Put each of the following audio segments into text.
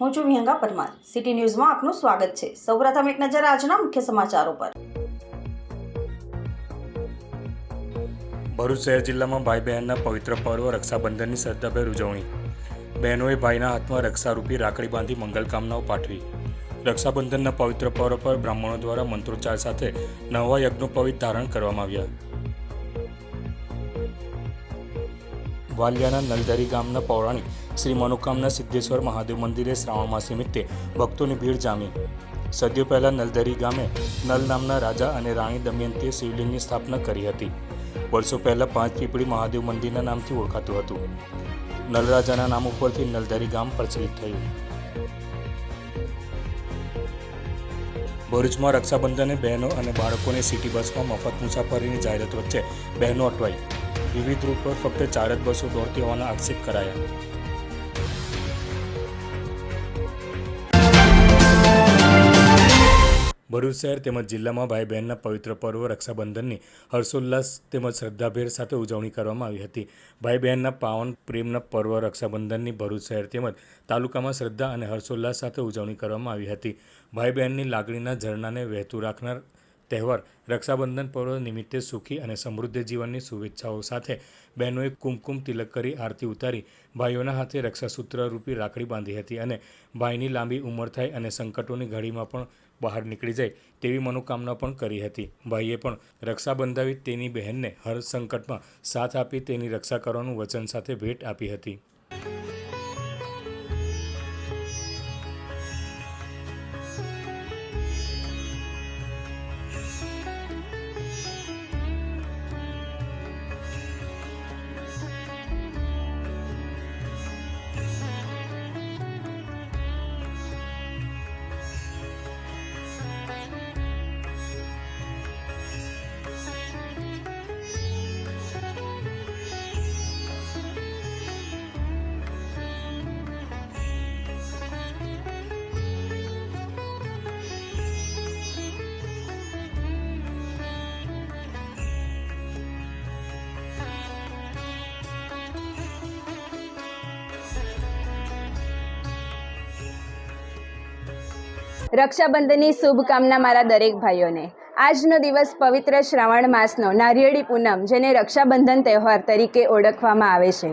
હું છું વિહંગા પરમાર. સિટી ન્યૂઝમાં આપનું સ્વાગત છે. સૌપ્રથમ એક નજર આજના મુખ્ય સમાચારો પર. ભરૂચ શહેર જિલ્લામાં ભાઈ બહેનના પવિત્ર પર્વ, રક્ષાબંધનની શ્રદ્ધાભેર ઉજવણી. બહેનોએ ભાઈના હાથમાં રક્ષારૂપી રાખડી બાંધી મંગલકામનાઓ પાઠવી. રક્ષાબંધનના પવિત્ર પર્વ પર બ્રાહ્મણો દ્વારા મંત્રોચ્ચાર સાથે નવા યજ્ઞોપવિત ધારણ કરવામાં આવ્યા. વાલિયાના નલદરી ગામના પૌરાણિક શ્રી મનોકામના સિદ્ધેશ્વર મહાદેવ મંદિરે શ્રાવણ માસ નિમિત્તે ભક્તોની ભીડ જામી. સદીઓ પહેલા નલદરી ગામે નલ નામના રાજા અને રાણી દમયંતીએ શિવલિંગની સ્થાપના કરી હતી. વર્ષો પહેલા પાંચ પીપળી મહાદેવ મંદિરના નામથી ઓળખાતું હતું. નલરાજાના નામ ઉપરથી નલદરી ગામ પ્રચલિત થયું. ભરૂચમાં રક્ષાબંધને બહેનો અને બાળકોને સિટી બસમાં મફત મુસાફરીની જાહેરાત વચ્ચે બહેનો અટવાઈ. વિવિધ રૂટ પર ફક્ત ચાર જ બસો દોડતી હોવાના આક્ષેપ કરાયા. ભરૂચ શહેર તેમજ જિલ્લામાં ભાઈ બહેનના પવિત્ર પર્વ, રક્ષાબંધનની હર્ષોલ્લાસ તેમજ શ્રદ્ધાભેર સાથે ઉજવણી કરવામાં આવી હતી. ભાઈ બહેનના પાવન, પ્રેમના પર્વ, રક્ષાબંધનની ભરૂચ શહેર તેમજ તાલુકામાં શ્રદ્ધા અને હર્ષોલ્લાસ સાથે ઉજવણી કરવામાં આવી હતી. ભાઈ બહેનની લાગણીના ઝરણાને વહેતું રાખનાર તહેવાર, રક્ષાબંધન પર્વ નિમિત્તે સુખી અને સમૃદ્ધ જીવનની શુભેચ્છાઓ સાથે બહેનોએ કુમકુમ તિલક કરી આરતી ઉતારી, ભાઈઓના હાથે રક્ષાસૂત્ર રૂપી રાખડી બાંધી હતી અને ભાઈની લાંબી ઉંમર થાય અને સંકટોની ઘડીમાં પણ બહાર નીકળી જાય તેવી મનોકામના પણ કરી હતી. ભાઈએ પણ રક્ષા બંધાવી તેની બહેનને હર સંકટમાં સાથ આપી તેની રક્ષા કરવાનું વચન સાથે ભેટ આપી હતી. રક્ષાબંધનની શુભકામના મારા દરેક ભાઈઓને. આજનો દિવસ પવિત્ર શ્રાવણ માસનો, નારિયેળી પૂનમ, જેને રક્ષાબંધન તહેવાર તરીકે ઓળખવામાં આવે છે.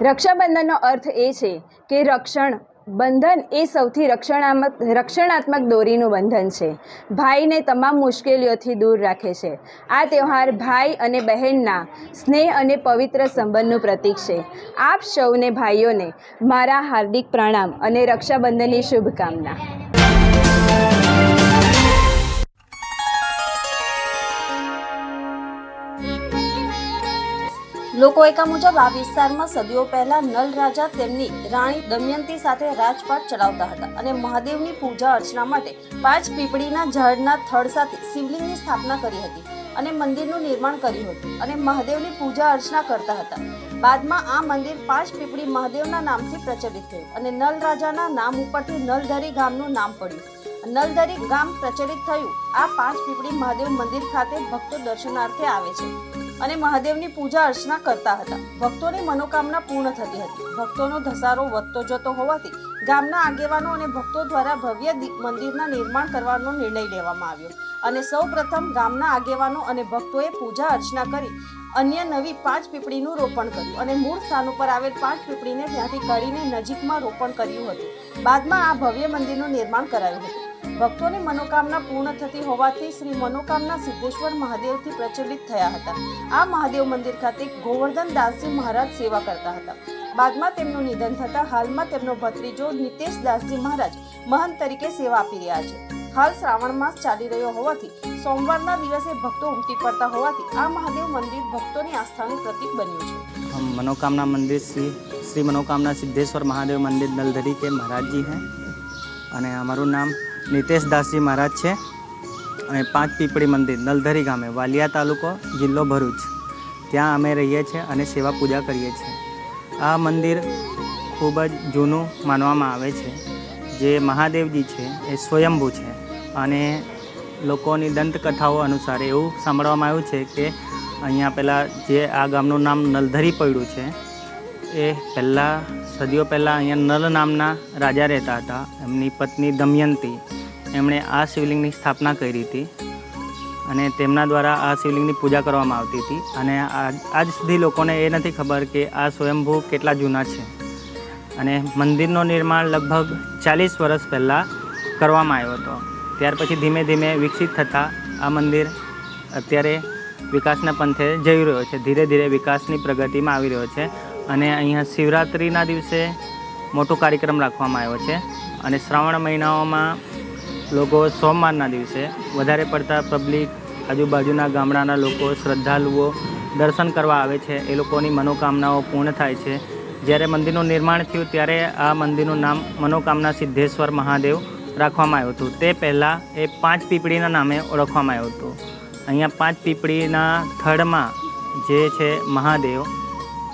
રક્ષાબંધનનો અર્થ એ છે કે રક્ષણ, બંધન એ સૌથી રક્ષણાત્મક રક્ષણાત્મક દોરીનું બંધન છે. ભાઈને તમામ મુશ્કેલીઓથી દૂર રાખે છે. આ તહેવાર ભાઈ અને બહેનના સ્નેહ અને પવિત્ર સંબંધનું પ્રતીક છે. આપ સૌને ભાઈઓને મારા હાર્દિક પ્રણામ અને રક્ષાબંધનની શુભકામના. લોકોએકા મુજબ આ વિસ્તારમાં સદીઓ પહેલા નલ રાજા તેમની રાણી દમયંતી સાથે રાજપાટ ચલાવતા હતા અને મહાદેવની પૂજા અર્ચના માટે પાંચ પીપળીના ઝાડના થડ સાથે શિવલિંગની સ્થાપના કરી હતી અને મંદિરનું નિર્માણ કર્યું હતું અને મહાદેવની પૂજા અર્ચના કરતા હતા. બાદમાં આ મંદિર પાંચ પીપળી મહાદેવના નામથી પ્રચલિત થયું અને નલ રાજાના નામ ઉપરથી નલધરી ગામનું નામ પડ્યું. નલધરી ગામ પ્રચલિત થયું. આ પાંચ પીપળી મહાદેવ મંદિર ખાતે ભક્તો દર્શનાર્થે આવે છે અને મહાદેવની પૂજા અર્ચના કરતા હતા. ભક્તોની મનોકામના પૂર્ણ થતી હતી. ભક્તોનો ધસારો વધતો જતો હોવાથી ગામના આગેવાનો અને ભક્તો દ્વારા ભવ્ય મંદિરના નિર્માણ કરવાનો નિર્ણય લેવામાં આવ્યો અને સૌપ્રથમ ગામના આગેવાનો અને ભક્તોએ પૂજા અર્ચના કરી અન્ય નવી પાંચ પીપળીનું રોપણ કર્યું અને મૂળ સ્થાન ઉપર આવેલ પાંચ પીપળીને ત્યાંથી કાઢીને નજીકમાં રોપણ કર્યું હતું. બાદમાં આ ભવ્ય મંદિરનું નિર્માણ કરાયું હતું. ભક્તોની મનોકામના પૂર્ણ થતી હોવાથી શ્રી મનોકામના સિદ્ધેશ્વર મહાદેવથી પ્રચલિત થયા હતા. આ મહાદેવ મંદિર ખાતે ગોવર્ધન દાસજી મહારાજ સેવા કરતા હતા. બાદમાં તેમનું નિધન થતાં હાલમાં તેમનો ભત્રીજો નિતેશ દાસજી મહારાજ મહંત તરીકે સેવા આપી રહ્યા છે. હાલ શ્રાવણ માસ ચાલી રહ્યો હોવાથી સોમવારના દિવસે ભક્તો ઉમટી પડતા હોવાથી આ મહાદેવ મંદિર ભક્તોની આસ્થાનું પ્રતીક બન્યું છે. મનોકામના મંદિર શ્રી શ્રી મનોકામના સિદ્ધેશ્વર મહાદેવ મંદિર દલધરી કે મહારાજ જી અને અમારું નામ નિતેશ દાસજી મહારાજ છે અને પાંચ પીપળી મંદિર, નલધરી ગામે, વાલિયા તાલુકો, જિલ્લો ભરૂચ. ત્યાં અમે રહીએ છીએ અને સેવા પૂજા કરીએ છીએ. આ મંદિર ખૂબ જ જૂનું માનવામાં આવે છે. જે મહાદેવજી છે, એ સ્વયંભૂ છે અને લોકોની દંતકથાઓ અનુસાર એવું સાંભળવામાં આવ્યું છે કે અહીંયા પહેલાં જે આ ગામનું નામ નલધરી પડ્યું છે એ પહેલાં સદીઓ પહેલાં અહીંયા નલ નામના રાજા રહેતા હતા. એમની પત્ની દમયંતી. એમણે આ શિવલિંગની સ્થાપના કરી હતી અને તેમના દ્વારા આ શિવલિંગની પૂજા કરવામાં આવતી હતી. અને આજ સુધી લોકોને એ નથી ખબર કે આ સ્વયંભૂ કેટલા જૂના છે. અને મંદિરનું નિર્માણ લગભગ ચાલીસ વર્ષ પહેલાં કરવામાં આવ્યો હતો. ત્યાર પછી ધીમે ધીમે વિકસિત થતાં આ મંદિર અત્યારે વિકાસના પંથે જઈ રહ્યો છે. ધીરે ધીરે વિકાસની પ્રગતિમાં આવી રહ્યો છે. અને અહીંયા શિવરાત્રિના દિવસે મોટો કાર્યક્રમ રાખવામાં આવ્યો છે. અને શ્રાવણ મહિનાઓમાં લોકો સોમવારના દિવસે વધારે પડતા પબ્લિક આજુબાજુના ગામડાના લોકો શ્રદ્ધાળુઓ દર્શન કરવા આવે છે. એ લોકોની મનોકામનાઓ પૂર્ણ થાય છે. જ્યારે મંદિરનું નિર્માણ થયું ત્યારે આ મંદિરનું નામ મનોકામના સિદ્ધેશ્વર મહાદેવ રાખવામાં આવ્યું હતું. તે પહેલાં એ પાંચ પીપળીના નામે ઓળખવામાં આવ્યું હતું. અહીંયા પાંચ પીપળીના થડમાં જે છે મહાદેવ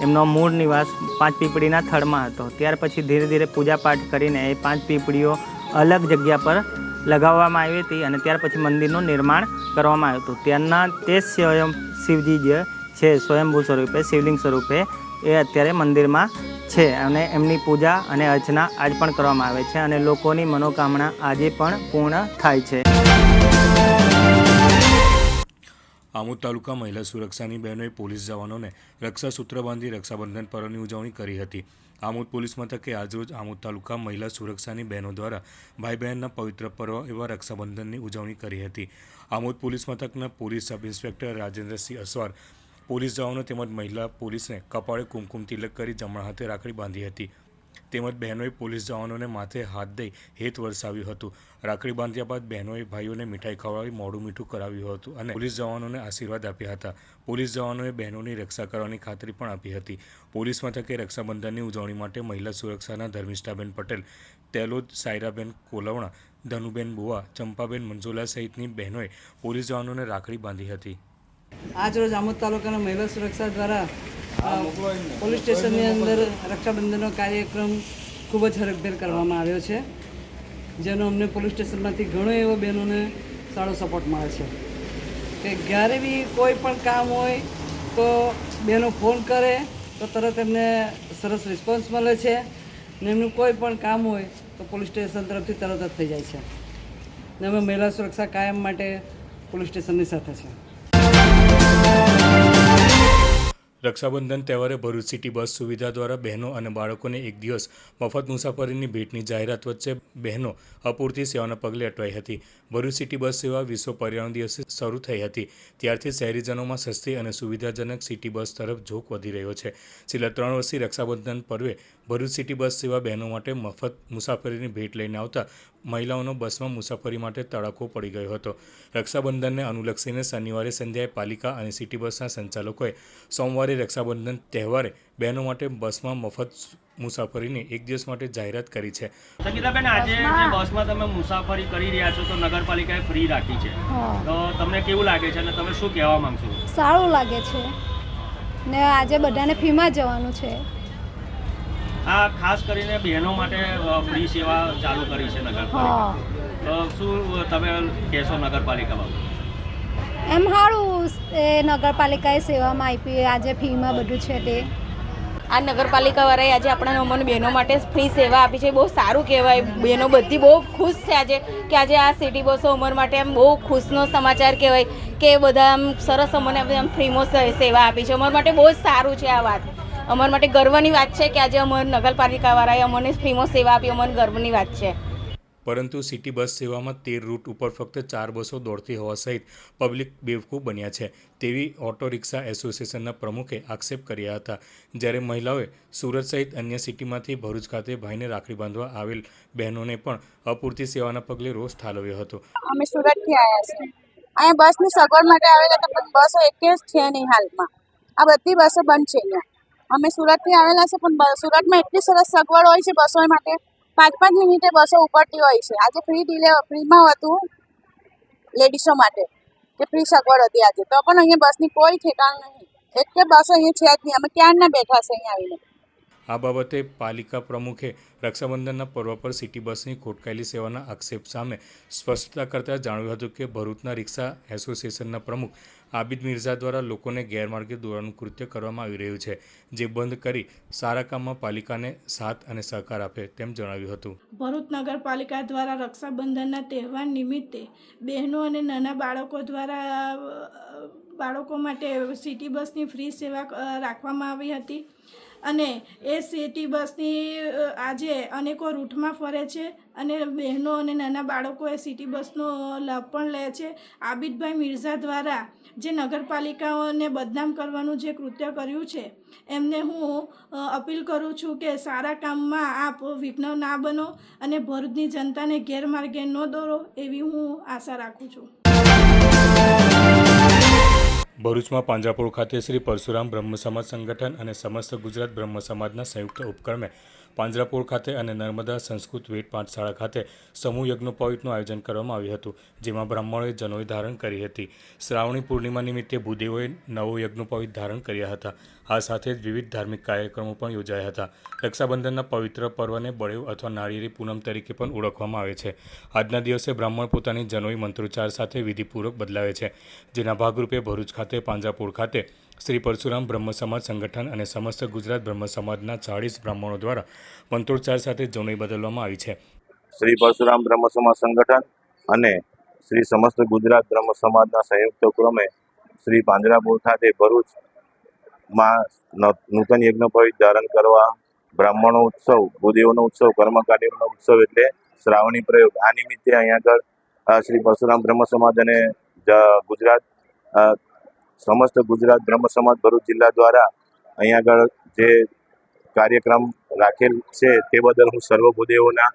એમનો મૂળ નિવાસ પાંચ પીપળીના થડમાં હતો. ત્યાર પછી ધીરે ધીરે પૂજાપાઠ કરીને એ પાંચ પીપળીઓ અલગ જગ્યા પર લગાવવામાં આવી હતી અને ત્યાર પછી મંદિરનું નિર્માણ કરવામાં આવ્યું હતું. ત્યારના તે સ્વયં શિવજી જે છે, સ્વયંભૂ સ્વરૂપે, શિવલિંગ સ્વરૂપે એ અત્યારે મંદિરમાં છે અને એમની પૂજા અને અર્ચના આજ પણ કરવામાં આવે છે અને લોકોની મનોકામના આજે પણ પૂર્ણ થાય છે. આમોદ તાલુકા મહિલા સુરક્ષાની બહેનોએ પોલીસ જવાનોને રક્ષાસૂત્ર બાંધી રક્ષાબંધન પર્વની ઉજવણી કરી હતી. આમોદ પોલીસ મથકે આજરોજ આમોદ તાલુકા મહિલા સુરક્ષાની બહેનો દ્વારા ભાઈ બહેનના પવિત્ર પર્વ એવા રક્ષાબંધનની ઉજવણી કરી હતી. આમોદ પોલીસ મથકના police sub inspector Rajendrasinh Aswar police જવાનો તેમજ મહિલા પોલીસને કપાળે કુમકુમ તિલક કરી જમણા હાથે રાખડી બાંધી હતી. તેમજ બહેનોએ પોલીસ જવાનોને માથે હાથ દઈ હેત વરસાવ્યું હતું. રાખડી બાંધ્યા બાદ બહેનોએ ભાઈઓને મીઠાઈ ખવડાવી મોડું મીઠું કરાવ્યું હતું અને પોલીસ જવાનોને આશીર્વાદ આપ્યા હતા. પોલીસ જવાનોએ બહેનોની રક્ષા કરવાની ખાતરી પણ આપી હતી. પોલીસ મથકે રક્ષાબંધનની ઉજવણી માટે મહિલા સુરક્ષાના ધર્મિષ્ઠાબેન પટેલ, તેલોદ સાયરાબેન કોલવણા, ધનુબેન બુવા, ચંપાબેન મંજોલા સહિતની બહેનોએ પોલીસ જવાનોને રાખડી બાંધી હતી. આજરોજ આમોદ તાલુકાના મહિલા સુરક્ષા દ્વારા પોલીસ સ્ટેશનની અંદર રક્ષાબંધનનો કાર્યક્રમ ખૂબ જ હરખભેર કરવામાં આવ્યો છે જેનો અમને પોલીસ સ્ટેશનમાંથી ઘણો એવો બહેનોને સારો સપોર્ટ મળે છે. કે જ્યારે બી કોઈ પણ કામ હોય તો બહેનો ફોન કરે તો તરત એમને સરસ રિસ્પોન્સ મળે છે ને એમનું કોઈ પણ કામ હોય તો પોલીસ સ્ટેશન તરફથી તરત જ થઈ જાય છે. ને અમે મહિલા સુરક્ષા કાયમ માટે પોલીસ સ્ટેશનની સાથે છે. રક્ષાબંધન તહેવારે ભરૂચ સિટી બસ સુવિધા દ્વારા બહેનો અને બાળકોને એક દિવસ મફત મુસાફરીની ભેટની જાહેરાત વચ્ચે બહેનો અપૂરતી સેવાના પગલે અટવાઈ હતી. ભરૂચ સિટી બસ સેવા વિશ્વ પર્યાવરણ દિવસે શરૂ થઈ હતી. ત્યારથી શહેરીજનોમાં સસ્તી અને સુવિધાજનક સિટી બસ તરફ ઝોક વધી રહ્યો છે. છેલ્લા ત્રણ વર્ષથી રક્ષાબંધન પર્વે ભરૂચ સિટી બસ સેવા બહેનો માટે મફત મુસાફરીની ભેટ લઈને આવતા મહિલાઓનો બસમાં મુસાફરી માટે તડાકો પડી ગયો હતો. રક્ષાબંધનને અનુલક્ષીને શનિવારે સંધ્યાએ પાલિકા અને સિટી બસના સંચાલકોએ સોમવારે રક્ષાબંધન તહેવારે બહેનો માટે બસમાં મફત મુસાફરીની એક દિવસ માટે જાહેરાત કરી છે. સંગીતાબેન આજે જે બસમાં? તમે મુસાફરી કરી રહ્યા છો તો નગરપાલિકાએ ફ્રી રાખી છે. તો તમને કેવું લાગે છે અને તમે શું કહેવા માંગશો? સારું લાગે છે. ને આજે બધાને ફીમાં જવાનું છે. આ ખાસ કરીને બહેનો માટે ફ્રી સેવા ચાલુ કરી છે નગરપાલિકા. તો શું તમે કહેશો નગરપાલિકા બાબત? એમ સારું એ નગરપાલિકાએ સેવામાં આપી આજે ફીમાં બધું છે તે. આ નગરપાલિકાવાળાએ આજે આપણા અમને બહેનો માટે ફ્રી સેવા આપી છે. બહુ સારું કહેવાય. બહેનો બધી બહુ ખુશ છે આજે કે આજે આ સિટી બસો ઉંમર માટે આમ બહુ ખુશનો સમાચાર કહેવાય કે બધા આમ સરસ અમને આમ ફ્રીમાં સેવા આપી છે. અમારા માટે બહુ જ સારું છે આ વાત. અમારા માટે ગર્વની વાત છે કે આજે અમારા નગરપાલિકાવાળાએ અમને ફ્રીમાં સેવા આપી અમને ગર્વની વાત છે. પરંતુ સિટી બસ સેવામાં તેર રૂટ ઉપર ફક્ત ચાર બસો દોડતી હોવા સહિત પબ્લિક બેવકૂફ બન્યા છે તેવી ઓટો રિક્ષા એસોસિએશનના પ્રમુખે આક્ષેપ કર્યા હતા. જ્યારે મહિલાઓએ સુરત સહિત અન્ય સિટીમાંથી ભરૂચ ખાતે ભાઈને રાખડી બાંધવા આવેલ બહેનોને પણ અપૂરતી સેવાના પગલે રોષ ઠાલવ્યો હતો. અમે સુરતથી આવ્યા છીએ. અહીંયા બસની સગવડ માટે આવેલા હતા પણ બસો એક જ છે નહીં હાલમાં. આ બધી બસો બંધ છે અહીંયા. અમે સુરતથી આવેલા છે, પણ સુરતમાં એટલી સરસ સગવડ હોય છે બસો માટે. પાંચ પાંચ મિનિટે બસો ઉપડતી હોય છે. આજે ફ્રી ડિલે ફ્રીમાં હતું લેડીસો માટે, કે ફ્રી સગવડ હતી આજે. તો પણ અહીંયા બસની કોઈ ઠેકાણ નહીં. એક કે બસો અહીંયા છે જ નહીં. અમે ક્યારના બેઠા છે અહીંયા આવીને. આ બાબતે પાલિકા પ્રમુખે રક્ષાબંધનના પર્વ પર સિટી બસની ખોટકાયેલી સેવાના આક્ષેપ સામે સ્પષ્ટતા કરતા જણાવ્યું હતું કે ભરૂચના રિક્ષા એસોસિએશનના પ્રમુખ આબિદ મિર્ઝા દ્વારા લોકોને ગેરમાર્ગે દોરવાનું કૃત્ય કરવામાં આવી રહ્યું છે, જે બંધ કરી સારા કામમાં પાલિકાને સાથ અને સહકાર આપે તેમ જણાવ્યું હતું. ભરૂચ નગરપાલિકા દ્વારા રક્ષાબંધનના તહેવાર નિમિત્તે બહેનો અને નાના બાળકો દ્વારા બાળકો માટે સિટી બસની ફ્રી સેવા રાખવામાં આવી હતી. અને એ સિટી બસની આજે અનેકો રૂટમાં ફરે છે અને બહેનો અને નાના બાળકો એ સિટી બસનો લાભ પણ લે છે. આબિદભાઈ મિર્ઝા દ્વારા જે નગરપાલિકાઓને બદનામ કરવાનું જે કૃત્ય કર્યું છે, એમને હું અપીલ કરું છું કે સારા કામમાં આપ વિઘ્ન ના બનો અને ભરૂચની જનતાને ગેરમાર્ગે ન દોરો એવી હું આશા રાખું છું. ભરૂચમાં પાંજરાપોળ ખાતે શ્રી પરશુરામ બ્રહ્મ સમાજ સંગઠન અને સમસ્ત ગુજરાત બ્રહ્મ સમાજના સંયુક્ત ઉપક્રમે પાંજરાપોળ ખાતે અને નર્મદા સંસ્કૃત વેદ પાઠશાળા ખાતે સમૂહ યજ્ઞોપવિતનું આયોજન કરવામાં આવ્યું હતું, જેમાં બ્રાહ્મણોએ જનોઈ ધારણ કરી હતી. શ્રાવણી પૂર્ણિમા નિમિત્તે ભૂદેવોએ નવો યજ્ઞોપવિત ધારણ કર્યા હતા. આ સાથે જ વિવિધ ધાર્મિક કાર્યક્રમો પણ યોજાયા હતા. રક્ષાબંધનના પવિત્ર પર્વને બળેવ અથવા નાળિયેરી પૂનમ તરીકે પણ ઓળખવામાં આવે છે. આજના દિવસે બ્રાહ્મણ પોતાની જનોઈ મંત્રોચ્ચાર સાથે વિધિપૂર્વક બદલાવે છે. જેના ભાગરૂપે ભરૂચ ખાતે, પાંજાપુર ખાતે શ્રી પરશુરામ બ્રહ્મ સમાજ સંગઠન અને સમસ્ત ગુજરાત બ્રહ્મ સમાજના ચાળીસ બ્રાહ્મણો દ્વારા મંત્રોચ્ચાર સાથે જનોઈ બદલવામાં આવી છે. શ્રી પરશુરામ બ્રહ્મ સમાજ સંગઠન અને શ્રી સમસ્ત ગુજરાત બ્રહ્મ સમાજના સંયુક્ત ક્રમે શ્રી પાંજરાપુર ખાતે ભરૂચમાં ન- નૂતન યજ્ઞ યજ્ઞોપવિત ધારણ કરવા, બ્રાહ્મણો ઉત્સવ ભૂદેવનો ઉત્સવ, કર્મકાંડીઓનો ઉત્સવ એટલે શ્રાવણી પ્રયોગ. આ નિમિત્તે અહીંયા આગળ શ્રી પરશુરામ બ્રહ્મ સમાજ અને ગુજરાત સમસ્ત ગુજરાત બ્રહ્મ સમાજ ભરૂચ જિલ્લા દ્વારા અહીંયા આગળ જે કાર્યક્રમ રાખેલ છે તે બદલ હું સર્વ ભૂદેવોના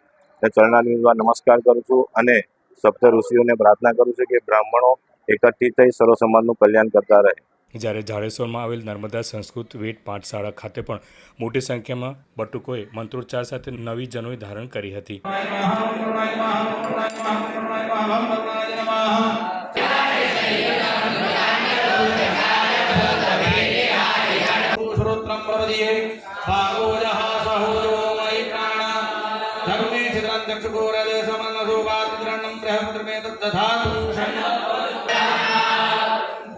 ચરણારવિંદમાં નમસ્કાર કરું છું અને સપ્ત ઋષિઓને પ્રાર્થના કરું છું કે બ્રાહ્મણો એકઠી થઈ સર્વ સમાજનું કલ્યાણ કરતા રહે. જ્યારે જાડેશ્વરમાં આવેલ નર્મદા સંસ્કૃત વેદ પાઠશાળા ખાતે પણ મોટી સંખ્યામાં બટુકોએ મંત્રોચ્ચાર સાથે નવી જનોઈ ધારણ કરી હતી. ચક્ષુકોરદેશમન્નસોપાતિદ્રણમ બૃહસ્પતિમે તદ્દધાતુ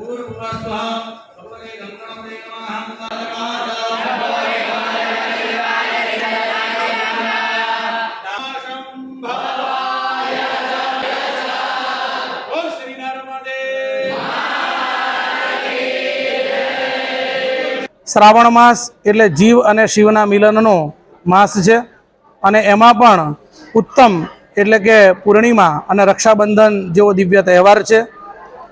શ્રાવણ માસ એટલે જીવ અને શિવના મિલનનો માસ છે. અને એમાં પણ ઉત્તમ એટલે કે પૂર્ણિમા અને રક્ષાબંધન જેવો દિવ્ય તહેવાર છે.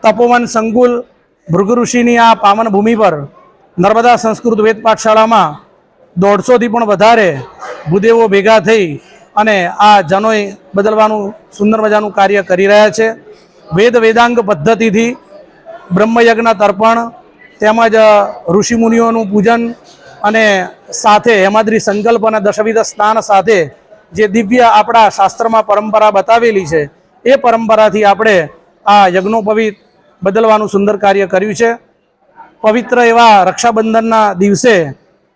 તપોવન સંકુલ ભૃગુ ઋષિની આ પાવન ભૂમિ પર નર્મદા સંસ્કૃત વેદ પાઠશાળામાં દોઢસોથી પણ વધારે ભૂદેવો ભેગા થઈ અને આ જનોય બદલવાનું, સુંદર મજાનું કાર્ય કરી રહ્યા છે. વેદ વેદાંગ પદ્ધતિથી બ્રહ્મયજ્ઞ તર્પણ, તેમજ ઋષિમુનિઓનું પૂજન અને સાથે હેમાદ્રી સંકલ્પ અને દશવિધ સ્નાન સાથે જે દિવ્ય આપણા શાસ્ત્રમાં પરંપરા બતાવેલી છે, એ પરંપરાથી આપણે આ યજ્ઞોપવિત બદલવાનું સુંદર કાર્ય કર્યું છે. પવિત્ર એવા રક્ષાબંધનના દિવસે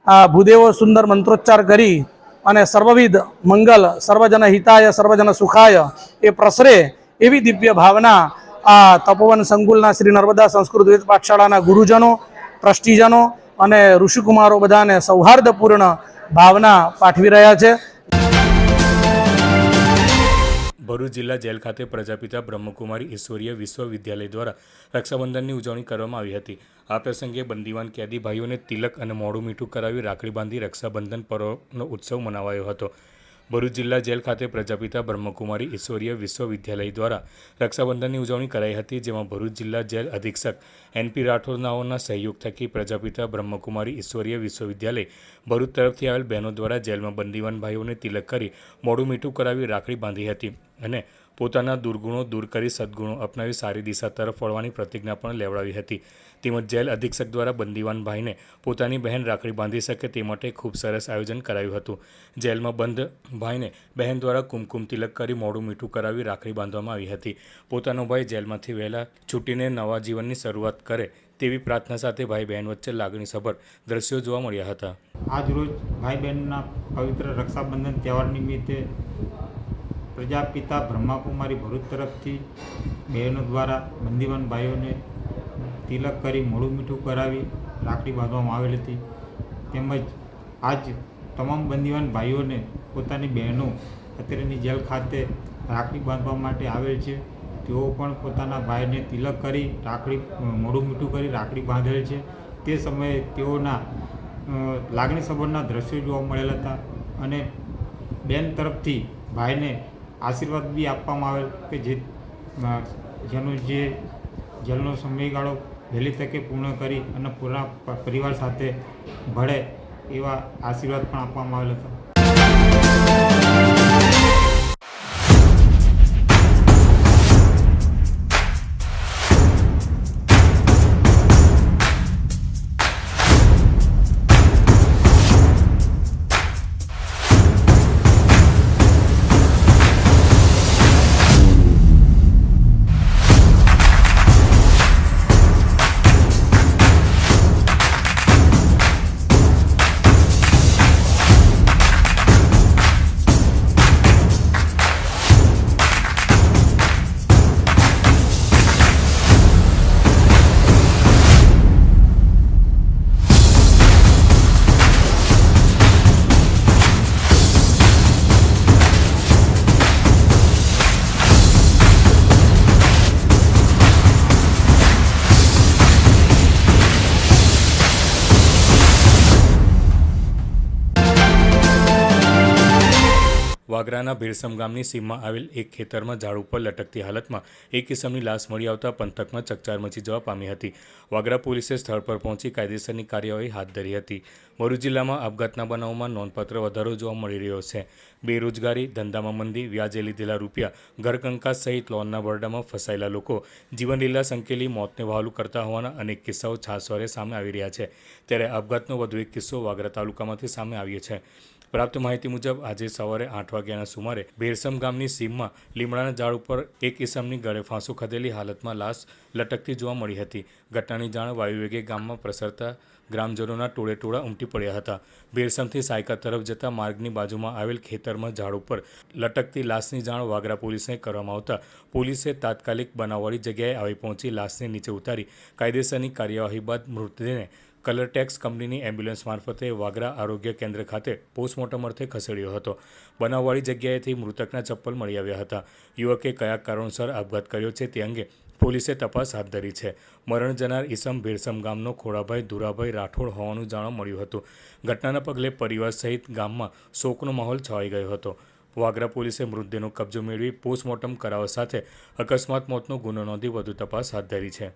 આ ભૂદેવો સુંદર મંત્રોચ્ચાર કરી અને સર્વવિધ મંગલ, સર્વજન હિતાય, સર્વજન સુખાય એ પ્રસરે એવી દિવ્ય ભાવના આ તપોવન સંકુલના શ્રી નર્મદા સંસ્કૃત વેદ પાઠશાળાના ગુરુજનો, ટ્રસ્ટીજનો અને ઋષિકુમારો બધાને સૌહાર્દપૂર્ણ ભાવના પાઠવી રહ્યા છે. ભરૂચ જિલ્લા જેલ ખાતે પ્રજાપિતા બ્રહ્મકુમારી ઈશ્વરીય વિશ્વવિદ્યાલય દ્વારા રક્ષાબંધનની ઉજવણી કરવામાં આવી હતી. આ પ્રસંગે બંદીવાન કેદી ભાઈઓને તિલક અને મોડું મીઠું કરાવી રાખડી બાંધી રક્ષાબંધન પર્વનો ઉત્સવ મનાવાયો હતો. ભરૂચ જિલ્લા જેલ ખાતે પ્રજાપિતા બ્રહ્મકુમારી ઈશ્વરીય વિશ્વવિદ્યાલય દ્વારા રક્ષાબંધનની ઉજવણી કરાઈ હતી, જેમાં ભરૂચ જિલ્લા જેલ અધિક્ષક એનપી રાઠોડનાઓના સહયોગ થકી પ્રજાપિતા બ્રહ્મકુમારી ઈશ્વરીય વિશ્વવિદ્યાલય ભરૂચ તરફથી આવેલ બહેનો દ્વારા જેલમાં બંદીવાન ભાઈઓને તિલક કરી મોડું મીઠું કરાવી રાખડી બાંધી હતી અને પોતાના દુર્ગુણો દૂર કરી સદગુણો અપનાવી સારી દિશા તરફ વળવાની પ્રતિજ્ઞા પણ લેવડાવી હતી. તેમજ જેલ અધિક્ષક દ્વારા બંદીવાન ભાઈને પોતાની બહેન રાખડી બાંધી શકે તે માટે ખૂબ સરસ આયોજન કરાયું હતું. જેલમાં બંધ ભાઈને બહેન દ્વારા કુમકુમ તિલક કરી મોડું મીઠું કરાવી રાખડી બાંધવામાં આવી હતી. પોતાનો ભાઈ જેલમાંથી વહેલા છૂટીને નવા જીવનની શરૂઆત કરે તેવી પ્રાર્થના સાથે ભાઈ બહેન વચ્ચે લાગણીસભર દ્રશ્યો જોવા મળ્યા હતા. આજરોજ ભાઈ બહેનના પવિત્ર રક્ષાબંધન તહેવાર નિમિત્તે પ્રજાપિતા બ્રહ્માકુમારી ભરૂચ તરફથી બહેનો દ્વારા બંદીવાન ભાઈઓને તિલક કરી મોડું મીઠું કરાવી રાખડી બાંધવામાં આવેલ હતી. તેમજ આજ તમામ બંદીવાન ભાઈઓને પોતાની બહેનો અત્યારેની જેલ ખાતે રાખડી બાંધવા માટે આવેલ છે. તેઓ પણ પોતાના ભાઈને તિલક કરી રાખડી, મોડું મીઠું કરી રાખડી બાંધેલ છે. તે સમયે તેઓના લાગણી સંબંધના દ્રશ્યો જોવા મળેલ હતા અને બેન તરફથી ભાઈને આશીર્વાદ બી આપવામાં આવેલ કે જે જેનો જે જેલનો સમયગાળો વહેલી તકે પૂર્ણ કરી અને પૂરા પરિવાર સાથે ભળે એવા આશીર્વાદ પણ આપવામાં આવેલ હતા. વાગરાના ભીરસમ ગામની સીમમાં આવેલ એક ખેતરમાં ઝાડ ઉપર લટકતી હાલતમાં એક કિસમની લાશ મળી આવતા પંથકમાં ચકચાર મચી જવા પામી હતી. વાગરા પોલીસે સ્થળ પર પહોંચી કાયદેસરની કાર્યવાહી હાથ ધરી હતી. ભરૂચ જિલ્લામાં આપઘાતના બનાવોમાં નોંધપાત્ર વધારો જોવા મળી રહ્યો છે. બેરોજગારી, ધંધામાં મંદી, વ્યાજે લીધેલા રૂપિયા, ઘરકંકાસ સહિત લોનના બરડામાં ફસાયેલા લોકો જીવનલીલા સંકેલી મોતને વહાલું કરતા હોવાના અનેક કિસ્સાઓ છાસવારે સામે આવી રહ્યા છે. ત્યારે આપઘાતનો વધુ એક કિસ્સો વાગરા તાલુકામાંથી સામે આવ્યો છે. પ્રાપ્ત માહિતી મુજબ, આજે સવારે આઠ વાગ્યાના સુમારે ભેરસમ ગામની સીમમાં લીમડાના ઝાડ ઉપર એક ઇસમની ગળે ફાંસો ખાધેલી હાલતમાં લાશ લટકતી જોવા મળી હતી. ઘટનાની જાણ વાયુવેગે ગામમાં પ્રસરતા ગ્રામજનોના ટોળે ટોળા ઉમટી પડ્યા હતા. બેરસમથી સાયકા તરફ જતા માર્ગની બાજુમાં આવેલ ખેતરમાં ઝાડ ઉપર લટકતી લાશની જાણ વાગરા પોલીસને કરવામાં આવતા પોલીસે તાત્કાલિક બનાવવાળી જગ્યાએ આવી પહોંચી લાશને નીચે ઉતારી કાયદેસરની કાર્યવાહી બાદ મૃતદેહને કલરટેક્સ કંપનીની એમ્બ્યુલન્સ મારફતે વાગરા આરોગ્ય કેન્દ્ર ખાતે પોસ્ટમોર્ટમ અર્થે ખસેડ્યો હતો. બનાવવાળી જગ્યાએથી મૃતકના ચપ્પલ મળી આવ્યા હતા. યુવકે કયા કારણોસર આપઘાત કર્યો છે તે અંગે પોલીસે તપાસ હાથ ધરી છે. મરણ જનાર ઈસમ ભીરસમ ગામનો ખોડાભાઈ ધુરાભાઈ રાઠોડ હોવાનું જાણવા મળ્યું હતું. ઘટનાના પગલે પરિવાર સહિત ગામમાં શોકનો માહોલ છવાઈ ગયો હતો. વાગરા પોલીસે મૃતદેહનો કબજો મેળવી પોસ્ટમોર્ટમ કરાવવા સાથે અકસ્માત મોતનો ગુનો નોંધી વધુ તપાસ હાથ ધરી છે.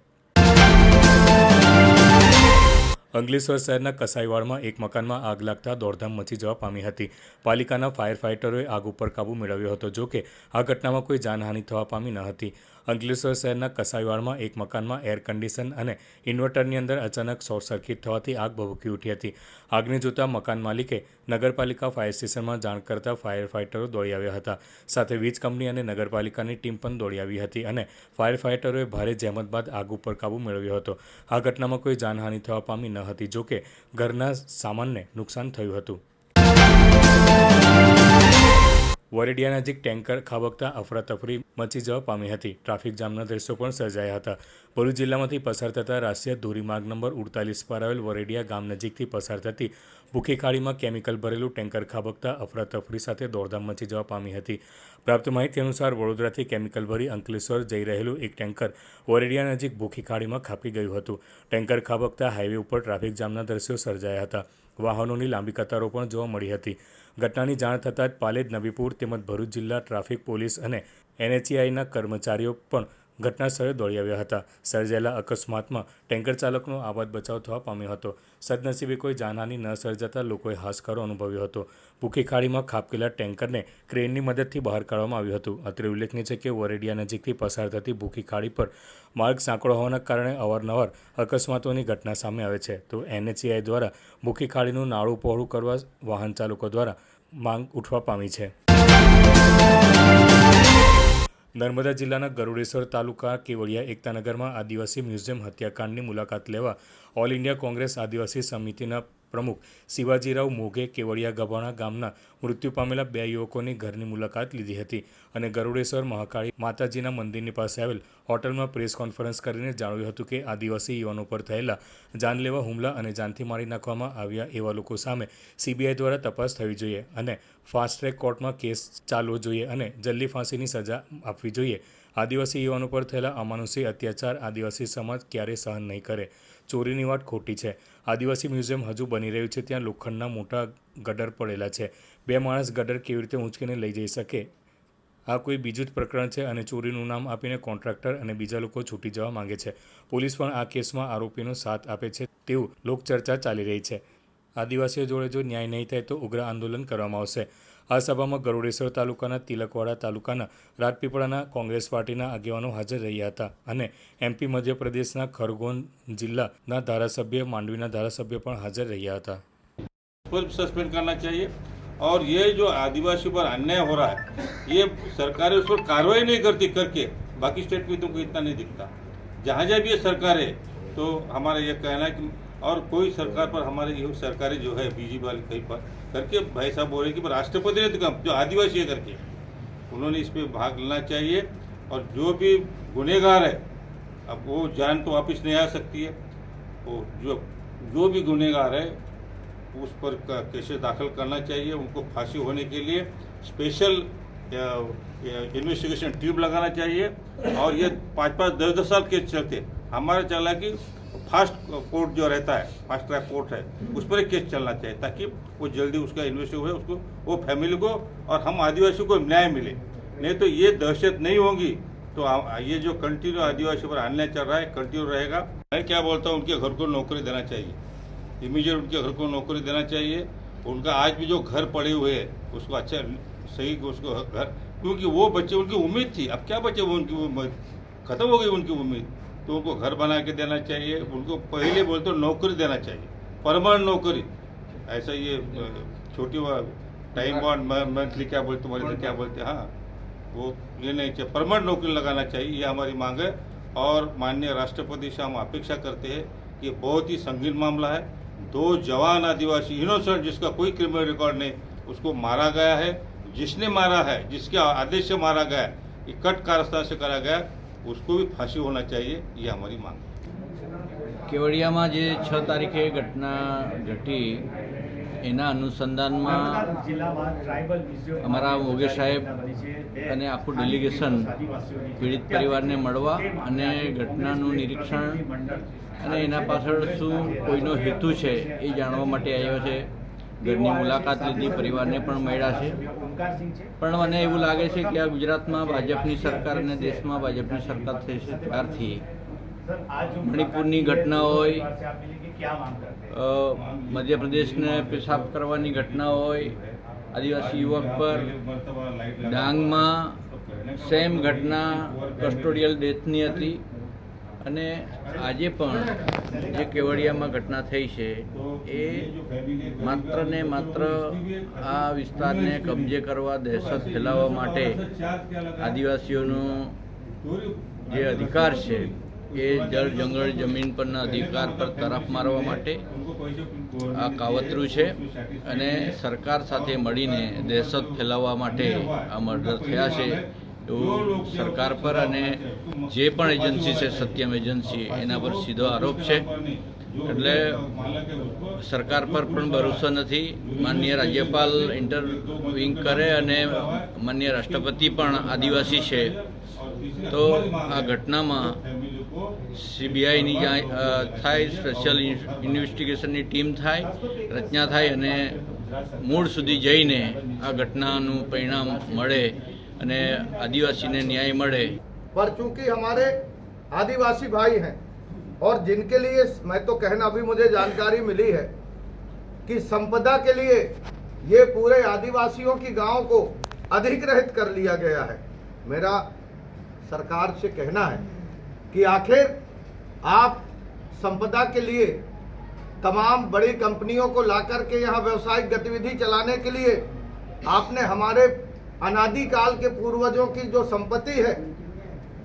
અંગલેશ્વર શહેરના કસાઈવાડમાં એક મકાનમાં આગ લાગતા દોડધામ મચી જવા પામી હતી. પાલિકાના ફાયર ફાઇટરોએ આગ ઉપર કાબૂ મેળવ્યો હતો જોકે આ ઘટનામાં કોઈ જાનહાનિ થવા પામી ન હતી. અંકલેશ્વર શહેરના કસાઈવાડમાં એક મકાનમાં એર કન્ડિશન અને ઇન્વર્ટરની અંદર અચાનક શોર્ટ સર્કિટ થવાથી આગ ભભૂકી ઉઠી હતી. આગને જોતા મકાન માલિકે નગરપાલિકા ફાયર સ્ટેશનમાં જાણ કરતા ફાયર ફાઇટરો દોડી આવ્યા હતા. સાથે વીજ કંપની અને નગરપાલિકાની ટીમ પણ દોડી આવી હતી અને ફાયર ફાઇટરોએ ભારે જહેમત બાદ આગ ઉપર કાબૂ મેળવ્યો હતો. આ ઘટનામાં કોઈ જાનહાનિ થવા પામી ન હતી, જોકે ઘરના સામાનને નુકસાન થયું હતું. વરેડિયા નજીક ટેન્કર ખાબકતા અફરાતફરી મચી જવા પામી હતી. ટ્રાફિક જામના દ્રશ્યો પણ સર્જાયા હતા. ભરૂચ જિલ્લામાંથી પસાર થતા રાષ્ટ્રીય ધોરીમાર્ગ નંબર ઉડતાલીસ પર આવેલ વરેડિયા ગામ નજીકથી પસાર થતી ભૂખી ખાડીમાં કેમિકલ ભરેલું ટેન્કર ખાબકતા અફરાતફરી સાથે દોડધામ મચી જવા પામી હતી. પ્રાપ્ત માહિતી અનુસાર વડોદરાથી કેમિકલ ભરી અંકલેશ્વર જઈ રહેલું એક ટેન્કર વરેડિયા નજીક ભૂખી ખાડીમાં ખાપી ગયું હતું. ટેન્કર ખાબકતા હાઈવે ઉપર ટ્રાફિક જામના દ્રશ્યો સર્જાયા હતા. વાહનોની લાંબી કતારો પણ જોવા મળી હતી. ઘટનાની જાણ થતાં જ પાલેજ નબીપુર તેમજ ભરૂચ જિલ્લા ટ્રાફિક પોલીસ અને એનએચએઆઈના કર્મચારીઓ પણ ઘટના સ્થળે દોડી આવ્યા હતા. સર્જાયેલા અકસ્માતમાં ટેન્કર ચાલકનો આબાદ બચાવ થવા પામ્યો હતો. સદનસીબે કોઈ જાનહાની ન સર્જાતા લોકોએ હાશકારો અનુભવ્યો હતો. ભૂખી ખાડીમાં ખાબકેલા ટેન્કરને ક્રેનની મદદથી બહાર કાઢવામાં આવ્યું હતું. અત્રે ઉલ્લેખનીય છે કે વરેડિયા નજીકથી પસાર થતી ભૂખી ખાડી પર માર્ગ સાંકડો હોવાના કારણે અવારનવાર અકસ્માતોની ઘટના સામે આવે છે. તો એનએચએઆઈ દ્વારા ભૂખી ખાડીનું નાળું પહોળું કરવા વાહન ચાલકો દ્વારા માંગ ઉઠવા પામી છે. નર્મદા જિલ્લાના ગરુડેશ્વર તાલુકા કેવડિયા એકતાનગરમાં આદિવાસી મ્યુઝિયમ હત્યાકાંડની મુલાકાત લેવા ઓલ ઇન્ડિયા કોંગ્રેસ આદિવાસી સમિતિના પ્રમુખ શિવાજીરાવ મોઘે કેવડિયા ગભાણા ગામના મૃત્યુ પામેલા બે યુવકોની ઘરની મુલાકાત લીધી હતી અને ગરુડેશ્વર મહાકાળી માતાજીના મંદિરની પાસે આવેલ હોટલમાં પ્રેસ કોન્ફરન્સ કરીને જણાવ્યું હતું કે આદિવાસી યુવાનો પર થયેલા જાનલેવા હુમલા અને જાનથી મારી નાખવામાં આવ્યા એવા લોકો સામે સીબીઆઈ દ્વારા તપાસ થવી જોઈએ અને ફાસ્ટ ટ્રેક કોર્ટમાં કેસ ચાલવો જોઈએ અને જલ્દી ફાંસીની સજા આપવી જોઈએ. આદિવાસી યુવાનો પર થયેલા અમાનુષી અત્યાચાર આદિવાસી સમાજ ક્યારેય સહન નહીં કરે. ચોરીની વાત ખોટી છે. આદિવાસી મ્યુઝિયમ હજુ બની રહ્યું છે. ત્યાં લોખંડના મોટા ગડર પડેલા છે. બે માણસ ગડર કેવી રીતે ઊંચકીને લઈ જઈ શકે? આ કોઈ બીજું જ પ્રકરણ છે અને ચોરીનું નામ આપીને કોન્ટ્રાક્ટર અને બીજા લોકો છૂટી જવા માંગે છે. પોલીસ પણ આ કેસમાં આરોપીનો સાથ આપે છે તેવું લોકચર્ચા ચાલી રહી છે. આદિવાસીઓ જોડે જો ન્યાય નહીં થાય તો ઉગ્ર આંદોલન કરવામાં આવશે. આ સભામાં ગરુડેશ્વર તાલુકાના તિલકવાડા તાલુકાના રાજપીપળાના કોંગ્રેસ પાર્ટીના આગેવાનો હાજર રહ્યા હતા અને એમપી મધ્યપ્રદેશના ખરગોન જિલ્લાના ધારાસભ્ય માંડવીના ધારાસભ્ય પણ હાજર રહ્યા હતા पर सस्पेंड करना चाहिए और ये जो आदिवासी पर अन्याय हो रहा है ये सरकारें उस पर कार्रवाई नहीं करती करके बाकी स्टेट में तुमको इतना नहीं दिखता जहाँ जहाँ भी ये सरकार है तो हमारा ये कहना है कि और कोई सरकार पर हमारे ये सरकारें जो है बीजेपी वाली कहीं पर करके भाई साहब बोले कि राष्ट्रपति ने तो जो आदिवासी है करके। उन्होंने इस पर भाग लेना चाहिए और जो भी गुनेगार है, अब वो जान तो वापस नहीं आ सकती है। वो जो जो भी गुनेगार है, उस पर केसेस दाखिल करना चाहिए, उनको फांसी होने के लिए स्पेशल इन्वेस्टिगेशन टीम लगाना चाहिए। और ये पाँच पाँच, दस दस साल केस चलते हमारा चला कि फास्ट कोर्ट जो रहता है फास्ट ट्रैक कोर्ट है उस पर एक केस चलना चाहिए ताकि वो जल्दी उसका इन्वेस्टिगेशन हो उसको वो फैमिली को और हम आदिवासियों को न्याय मिले। नहीं तो ये दहशत नहीं होगी। तो ये जो कंटिन्यू आदिवासी पर अन्याय चल रहा है कंटिन्यू रहेगा। मैं क्या बोलता हूँ उनके घर को नौकरी देना चाहिए। इमीडिएट उनके घर को नौकरी देना चाहिए। उनका आज भी जो घर पड़े हुए हैं उसको अच्छा सही उसको घर क्योंकि वो बच्चे उनकी उम्मीद थी। अब क्या बचे वो उनकी उम्मीद? खत्म हो गई उनकी उम्मीद। तो उनको घर बना के देना चाहिए, उनको पहले बोलते नौकरी देना चाहिए परमानेंट नौकरी। ऐसा ये छोटी टाइम बॉन्ड मंथली क्या बोलते तुम्हारे क्या बोलते, हैं, वो ये नहीं चाहिए। परमानेंट नौकरी लगाना चाहिए, ये हमारी मांग है। और माननीय राष्ट्रपति से हम अपेक्षा करते हैं कि बहुत ही संगीन मामला है। दो जवान आदिवासी इनोसेंट जिसका कोई क्रिमिनल रिकॉर्ड नहीं, उसको मारा गया है। जिसने मारा है, जिसके आदेश से मारा गया है कट कारस्तान से करा गया उसको भी फांसी होना चाहिए ये हमारी मांग है કેવડિયામાં જે છ તારીખે ઘટના ઘટી એના અનુસંધાનમાં અમારા મોગે સાહેબ અને આખું ડેલિગેશન પીડિત પરિવારને મળવા અને ઘટનાનું નિરીક્ષણ અને એના પાછળ શું કોઈનો હેતુ છે એ જાણવા માટે આવ્યો છે ઘરની મુલાકાત લીધી, પરિવારને પણ મળ્યા છે. પણ મને એવું લાગે છે કે આ ગુજરાતમાં ભાજપની સરકાર અને દેશમાં ભાજપની સરકાર થઈ છે ત્યારથી. મણિપુરની ઘટના હોય મધ્યપ્રદેશને પેશાબ કરવાની ઘટના હોય, આદિવાસી યુવક પર ડાંગમાં સેમ ઘટના કસ્ટોડિયલ ડેથની હતી. અને આજે પણ જે કેવડિયામાં ઘટના થઈ છે, એ માત્ર ને માત્ર આ વિસ્તારને કબજે કરવા દહેશત ફેલાવવા માટે આદિવાસીઓનો જે અધિકાર છે, એ જળ જંગલ જમીન પરના અધિકાર પર તરફ મારવા માટે આ કાવતરું છે અને સરકાર સાથે મળીને દહેશત ફેલાવવા માટે આ મર્ડર થયા છે. એવું સરકાર પર અને જે પણ એજન્સી છે, સત્યમ એજન્સી, એના પર સીધો આરોપ છે. એટલે સરકાર પર પણ ભરોસો નથી. માન્ય રાજ્યપાલ ઇન્ટરવિંગ કરે અને માન્ય રાષ્ટ્રપતિ પણ આદિવાસી છે. તો આ ઘટનામાં સીબીઆઈની થાય સ્પેશિયલ ઇન્વેસ્ટિગેશનની ટીમ થાય, રચના થાય અને મૂળ સુધી જઈને આ ઘટનાનું પરિણામ મળે. અને આદિવાસીને ન્યાય મળે पर चूंकि हमारे आदिवासी भाई हैं और जिनके लिए मैं तो कहना अभी मुझे जानकारी मिली है कि संपदा के लिए ये पूरे आदिवासियों की गांव को अधिग्रहित कर लिया गया है मेरा सरकार से कहना है कि आखिर आप संपदा के लिए तमाम बड़ी कंपनियों को लाकर के यहाँ व्यवसायिक गतिविधि चलाने के लिए आपने हमारे अनादिकाल के पूर्वजों की जो संपत्ति है,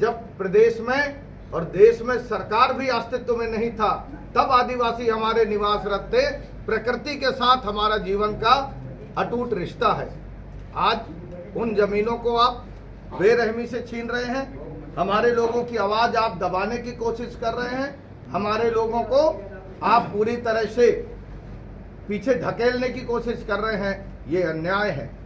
जब प्रदेश में और देश में सरकार भी अस्तित्व में नहीं था, तब आदिवासी हमारे निवासरत थे प्रकृति के साथ हमारा जीवन का अटूट रिश्ता है। आज उन जमीनों को आप बेरहमी से छीन रहे हैं, हमारे लोगों की आवाज़ आप दबाने की कोशिश कर रहे हैं, हमारे लोगों को आप पूरी तरह से पीछे धकेलने की कोशिश कर रहे हैं, ये अन्याय है।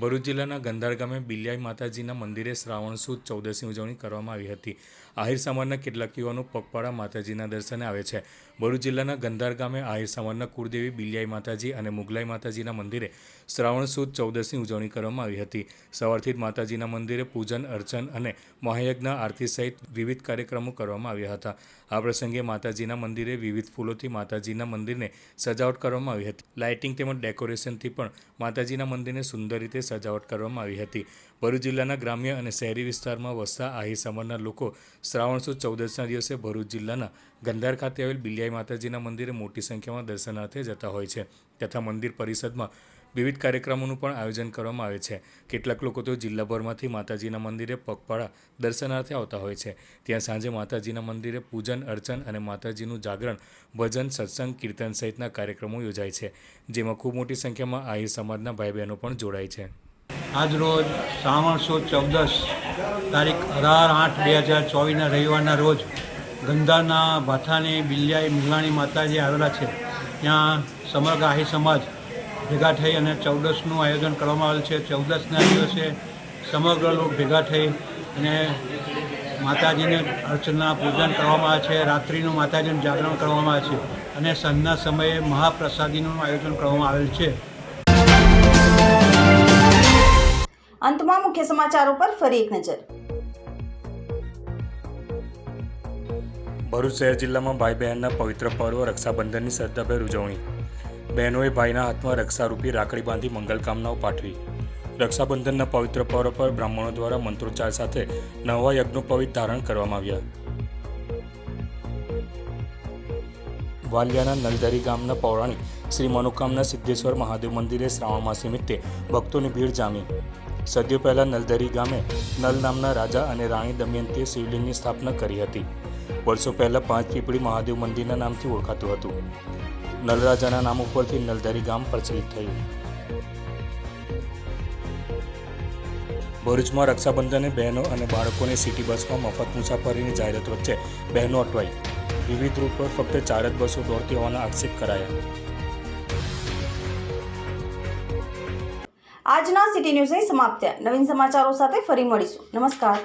ભરૂચ જિલ્લાના ગંધાર ગામે બિલિયાઈ માતાજીના મંદિરે શ્રાવણ સુદ ચૌદસની ઉજવણી કરવામાં આવી હતી. આહિર સમાજના કેટલાક યુવાનો પગપાળા માતાજીના દર્શને આવે છે. ભરૂચ જિલ્લાના ગંધાર ગામે આહિર સમાજના કુળદેવી બિલિયાઈ માતાજી અને મુગલાઈ માતાજીના મંદિરે શ્રાવણ સુદ ચૌદસની ઉજવણી કરવામાં આવી હતી. સવારથી જ માતાજીના મંદિરે પૂજન, અર્ચન અને મહાયજ્ઞ આરતી સહિત વિવિધ કાર્યક્રમો કરવામાં આવ્યા હતા. આ પ્રસંગે માતાજીના મંદિરે વિવિધ ફૂલોથી માતાજીના મંદિરને સજાવટ કરવામાં આવી હતી. લાઇટિંગ તેમજ ડેકોરેશનથી પણ માતાજીના મંદિરને સુંદર રીતે સજાવટ કરવામાં આવી હતી. ભરૂચ જિલ્લાના ગ્રામ્ય અને શહેરી વિસ્તારમાં વસતા આહિર સમાજના લોકો શ્રાવણ સુદ ચૌદસના દિવસે ભરૂચ જિલ્લાના ગંધાર ખાતે આવેલ બિલિયાઈ માતાજીના મંદિરે મોટી સંખ્યામાં દર્શનાર્થે જતા હોય છે. તથા મંદિર પરિષદમાં વિવિધ કાર્યક્રમોનું પણ આયોજન કરવામાં આવે છે. કેટલાક લોકો તો જિલ્લાભરમાંથી માતાજીના મંદિરે પગપાળા દર્શનાર્થે આવતા હોય છે. ત્યાં સાંજે માતાજીના મંદિરે પૂજન, અર્ચન અને માતાજીનું જાગરણ, ભજન, સત્સંગ, કીર્તન સહિતના કાર્યક્રમો યોજાય છે. જેમાં ખૂબ મોટી સંખ્યામાં આહિર સમાજના ભાઈ બહેનો પણ જોડાય છે. આજ રોજ શ્રાવણ સુદ ચૌદસ તારીખ અઢાર આઠ બે હજાર ચોવીસના રવિવારના રોજ ગંધાના ભાઠાની બિલિયાઈ મિલાણી માતાજી આવેલા છે. ત્યાં સમગ્ર આહી સમાજ ભેગા થઈ અને ચૌદસનું આયોજન કરવામાં આવેલ છે. ચૌદસના દિવસે સમગ્ર લોકો ભેગા થઈ અને માતાજીને અર્ચના, પૂજન કરવામાં આવે છે. રાત્રિનું માતાજીનું જાગરણ કરવામાં આવે છે અને સાંજના સમયે મહાપ્રસાદીનું આયોજન કરવામાં આવેલ છે. અંતમાં મુખ્ય સમાચારો પર ફરી એક નજર. ભરૂચ શહેર જિલ્લામાં ભાઈ બહેનના પવિત્ર પર્વ, રક્ષાબંધનની શ્રદ્ધાભેર ઉજવણી. બહેનોએ ભાઈના હાથમાં રક્ષારૂપી રાખડી બાંધી મંગલકામનાઓ પાઠવી. રક્ષાબંધનના પવિત્ર પર્વ પર બ્રાહ્મણો દ્વારા મંત્રોચ્ચાર સાથે નવા યજ્ઞોપવિત ધારણ કરવામાં આવ્યા. વાલિયાના નલદરી ગામના પૌરાણિક શ્રી મનોકામના સિદ્ધેશ્વર મહાદેવ મંદિરે શ્રાવણ માસ નિમિત્તે ભક્તોની ભીડ જામી. સદીઓ પહેલાં નલદરી ગામે નલ નામના રાજા અને રાણી દમયંતીએ શિવલિંગની સ્થાપના કરી હતી. વર્ષો પહેલાં પાંચ પીપળી મહાદેવ મંદિરના નામથી ઓળખાતું હતું. નલરાજાના નામ ઉપરથી નલદરી ગામ પ્રચલિત થયું. ભરૂચમાં રક્ષાબંધને બહેનો અને બાળકોને સિટી બસમાં મફત મુસાફરીની જાહેરાત વચ્ચે બહેનો અટવાઈ. વિવિધ રૂટ પર ફક્ત ચાર જ બસો દોડતી હોવાના આક્ષેપ કરાયા. આજના સિટી ન્યૂઝ અહીં સમાપ્ત નવીન સમાચારો સાથે ફરી મળીશું. નમસ્કાર.